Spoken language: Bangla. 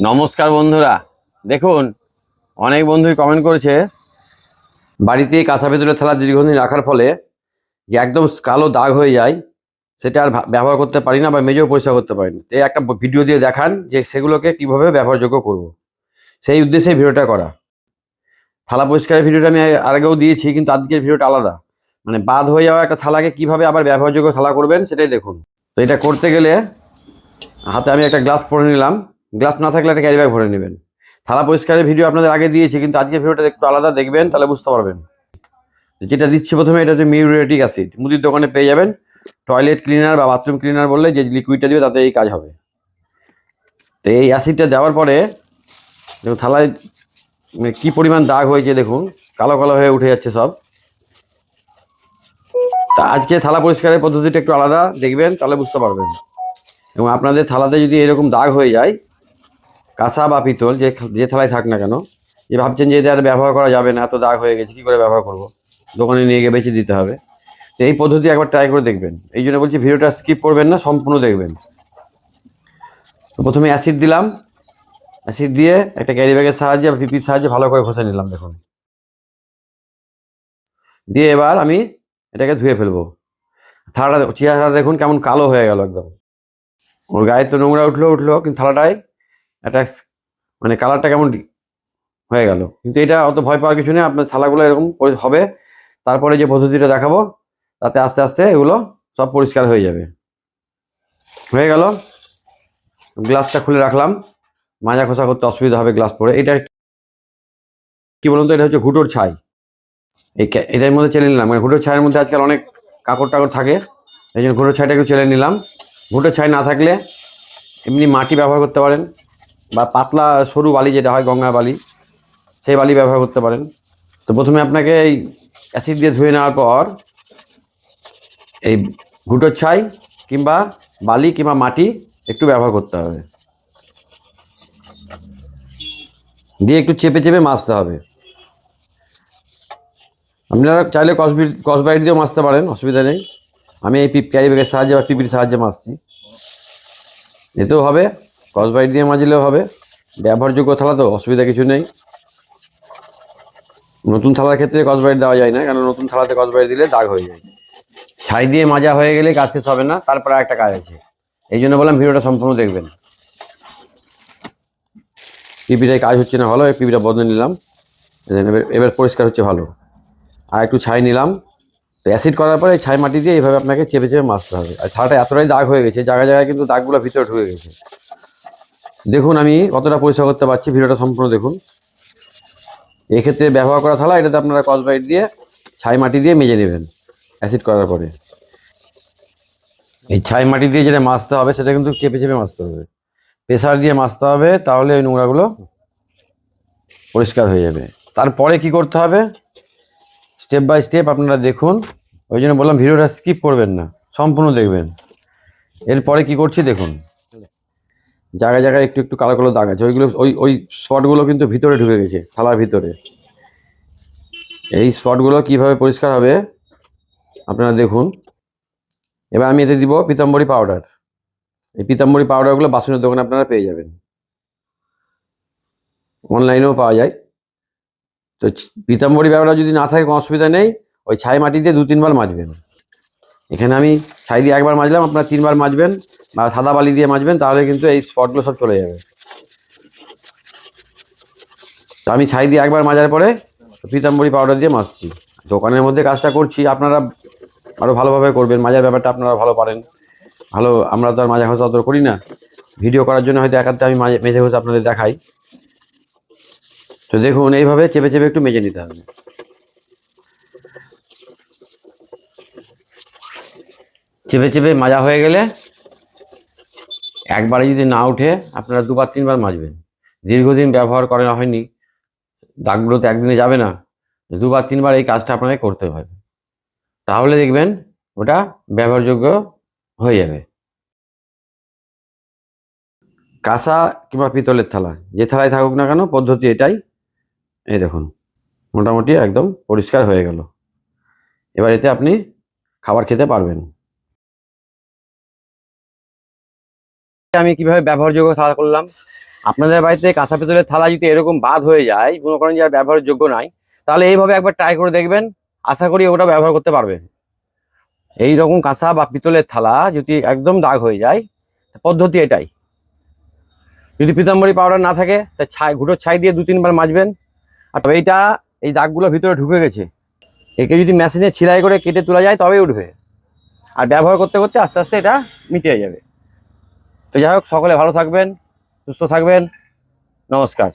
নমস্কার বন্ধুরা। দেখুন, অনেক বন্ধুই কমেন্ট করেছে বাড়িতে কাঁচা ভেতরের থালা দীর্ঘদিন রাখার ফলে যে একদম কালো দাগ হয়ে যায়, সেটা আর ব্যবহার করতে পারি না বা মেজেও পরিষ্কার করতে পারি না। তো একটা ভিডিও দিয়ে দেখান যে সেগুলোকে কীভাবে ব্যবহারযোগ্য করব। সেই উদ্দেশ্যে ভিডিওটা করা। থালা পরিষ্কারের ভিডিওটা আমি আগেও দিয়েছি, কিন্তু আজকের ভিডিওটা আলাদা। মানে বাদ হয়ে যাওয়া একটা থালাকে কীভাবে আবার ব্যবহারযোগ্য থালা করবেন, সেটাই দেখুন। তো এটা করতে গেলে হাতে আমি একটা গ্লাস পরে নিলাম। গ্লাস না থাকলে একটা ক্যারি ব্যাগ ভরে নেবেন। থালা পরিষ্কারের ভিডিও আপনাদের আগে দিয়েছি, কিন্তু আজকের ভিডিওটা একটু আলাদা দেখবেন, তাহলে বুঝতে পারবেন। যেটা দিচ্ছি প্রথমে, এটা হচ্ছে মিউরেটিক অ্যাসিড। মুদির দোকানে পেয়ে যাবেন টয়লেট ক্লিনার বা বাথরুম ক্লিনার বললে যে লিকুইডটা দিবে, তাতে এই কাজ হবে। তো এই অ্যাসিডটা দেওয়ার পরে, দেখুন থালায় মানে কী পরিমাণ দাগ হয়েছে দেখুন, কালো কালো হয়ে উঠে যাচ্ছে সব। তা আজকে থালা পরিষ্কারের পদ্ধতিটা একটু আলাদা, দেখবেন, তাহলে বুঝতে পারবেন। এবং আপনাদের থালাতে যদি এরকম দাগ হয়ে যায় কাঁসা বা পিতল, যে যে থালায় থাক না কেন, যে ভাবছেন যে এটা ব্যবহার করা যাবে না, এত দাগ হয়ে গেছে, কী করে ব্যবহার করব? দোকানে নিয়ে গিয়ে বেঁচে দিতে হবে। তো এই পদ্ধতি একবার ট্রাই করে দেখবেন। এই জন্য বলছি, ভিডিওটা স্কিপ করবেন না, সম্পূর্ণ দেখবেন। তো প্রথমে অ্যাসিড দিলাম। অ্যাসিড দিয়ে একটা ক্যারি ব্যাগের সাহায্যে পিপির সাহায্যে ভালো করে ঘষে নিলাম, দেখুন। দিয়ে এবার আমি এটাকে ধুয়ে ফেলব। থালাটা চেহারা দেখুন কেমন কালো হয়ে গেল একদম। ওর গায়ে তো নোংরা উঠল উঠল, কিন্তু থালাটায় একটা মানে কালারটা কেমন হয়ে গেল। কিন্তু এটা অত ভয় পাওয়ার কিছু নেই, আপনার থালাগুলো এরকম হবে। তারপরে যে পদ্ধতিটা দেখাবো, তাতে আস্তে আস্তে এগুলো সব পরিষ্কার হয়ে যাবে। হয়ে গেল। গ্লাসটা খুলে রাখলাম। মাজা খোসা করতে অসুবিধা হবে গ্লাস পরে। এটা কি বলুন তো? এটা হচ্ছে ঘুটোর ছাই। এই এটার মধ্যে চেলে নিলাম। মানে ঘুটোর ছাইয়ের মধ্যে আজকাল অনেক কাপড় টাকড় থাকে। এই জন্য ঘুটোর ছাইটা একটু চেলে নিলাম। ঘুটোর ছাই না থাকলে এমনি মাটি ব্যবহার করতে পারেন। বা পাতলা সরু বালি যেটা হয়, গঙ্গা বালি, সেই বালি ব্যবহার করতে পারেন। তো প্রথমে আপনাকে এই অ্যাসিড দিয়ে ধুয়ে নেওয়ার পর এই ঘুটোর ছাই কিংবা বালি কিংবা মাটি একটু ব্যবহার করতে হবে। দিয়ে একটু চেপে চেপে মাজতে হবে। আপনারা চাইলে কসবি কসবাইট দিয়েও মাজতে পারেন, অসুবিধা নেই। আমি এই পিপ ক্যারি ব্যাগের সাহায্যে বা পিপির সাহায্যে মাজছি এতেও হবে। কসবাইট দিয়ে মাজলেও হবে। ব্যবহারযোগ্য থালা তো অসুবিধা কিছু নেই। নতুন থালার ক্ষেত্রে কসবাইট দেওয়া যায় না কারণ নতুন থালাতে কসবাইট দিলে দাগ হয়ে যায়। ছাই দিয়ে মাজা হয়ে গেলে কাজ শেষ হবে না, তারপরে একটা কাজ আছে। এই জন্য বললাম ভিডিওটা সম্পূর্ণ দেখবেন। পিপিটায় কাজ হচ্ছে না, ভালো পিপিটা বদলে নিলাম। এবার পরিষ্কার হচ্ছে ভালো। আর একটু ছাই নিলাম। তো অ্যাসিড করার পরে ছাই মাটি দিয়ে এইভাবে আপনাকে চেপে চেপে মাজতে হবে। আর থালাটা এতটাই দাগ হয়ে গেছে, জায়গায় জায়গায় কিন্তু দাগগুলো ভিতরে ঢুকে গেছে। দেখুন, আমি কতটা পরিষ্কার করতে পারছি, ভিডিওটা সম্পূর্ণ দেখুন। এক্ষেত্রে ব্যবহার করা থালা, এটাতে আপনারা কসবাইট দিয়ে ছাই মাটি দিয়ে মেজে নেবেন অ্যাসিড করার পরে। এই ছাই মাটি দিয়ে যেটা মাজতে হবে, সেটা কিন্তু চেপে চেপে মাজতে হবে। প্রেশার দিয়ে মাজতে হবে, তাহলে ওই নোংরাগুলো পরিষ্কার হয়ে যাবে। তারপরে কি করতে হবে? স্টেপ বাই স্টেপ আপনারা দেখুন। ওই জন্য বললাম, ভিডিওটা স্কিপ করবেন না, সম্পূর্ণ দেখবেন। এরপরে কি করছি দেখুন। জায়গায় জায়গায় একটু একটু কালো কালো দাগ আছে। ওইগুলো, ওই ওই স্পটগুলো কিন্তু ভিতরে ঢুকে গেছে, থালার ভিতরে। এই স্পটগুলো কীভাবে পরিষ্কার হবে? আপনারা দেখুন। এবার আমি এতে দিব পিতাম্বরী পাউডার। এই পিতাম্বরী পাউডারগুলো বাসনের দোকানে আপনারা পেয়ে যাবেন। অনলাইনেও পাওয়া যায়। তো পিতাম্বরী পাউডার যদি না থাকে কোনো অসুবিধা নেই, ওই ছাই মাটি দিয়ে দু তিনবার মাজবেন। এখানে আমি ছাই দিয়ে একবার মাজলাম, আপনারা তিনবার মাজবেন বা সাদা বালি দিয়ে মাজবেন, তাহলে কিন্তু এই স্পটগুলো সব চলে যাবে। তো আমি ছাই দিয়ে একবার মাজার পরে পিতাম্বরী পাউডার দিয়ে মাজছি। দোকানের মধ্যে কাজটা করছি, আপনারা আরও ভালোভাবে করবেন, মাজার ব্যাপারটা আপনারা ভালো পারেন। ভালো, আমরা তো আর মাজা ঘষা অত করি না। ভিডিও করার জন্য হয়তো একাতে আমি মেজে ঘষে আপনাদের দেখাই। তো দেখুন, এইভাবে চেপে চেপে একটু মেজে নিতে হবে। চেপে চেপে মাজা হয়ে গেলে একবারে যদি না উঠে আপনারা দুবার তিনবার মাজবেন। দীর্ঘদিন ব্যবহার করা হয়নি দাগগুলো তো একদিনে যাবে না, দুবার তিনবার এই কাজটা আপনাকে করতে হবে। তাহলে দেখবেন ওটা ব্যবহারযোগ্য হয়ে যাবে। কাঁসা কিংবা পিতলের থালা, যে থালায় থাকুক না কেন, পদ্ধতি এটাই। এই দেখুন, মোটামুটি একদম পরিষ্কার হয়ে গেল। এবার এতে আপনি খাবার খেতে পারবেন। আমি কীভাবে ব্যবহারযোগ্য থালা করলাম? আপনাদের বাড়িতে কাঁচা পিতলের থালা যদি এরকম বাদ হয়ে যায়, মনে করেন যে আর ব্যবহারের যোগ্য নাই, তাহলে এইভাবে একবার ট্রাই করে দেখবেন। আশা করি ওটা ব্যবহার করতে পারবেন এই রকম কাঁচা বা পিতলের থালা যদি একদম দাগ হয়ে যায়, পদ্ধতি এটাই। যদি পিতাম্বরী পাউডার না থাকে, তা ছাই, ঘুটোর ছাই দিয়ে দু তিনবার মাজবেন। আর তবে এইটা, এই দাগগুলো ভিতরে ঢুকে গেছে। একে যদি মেশিনে ছিলাই করে কেটে তোলা যায়, তবেই উঠবে। আর ব্যবহার করতে করতে আস্তে আস্তে এটা মিটে যাবে। তো যাই হোক সকলে ভালো থাকবেন সুস্থ থাকবেন। নমস্কার।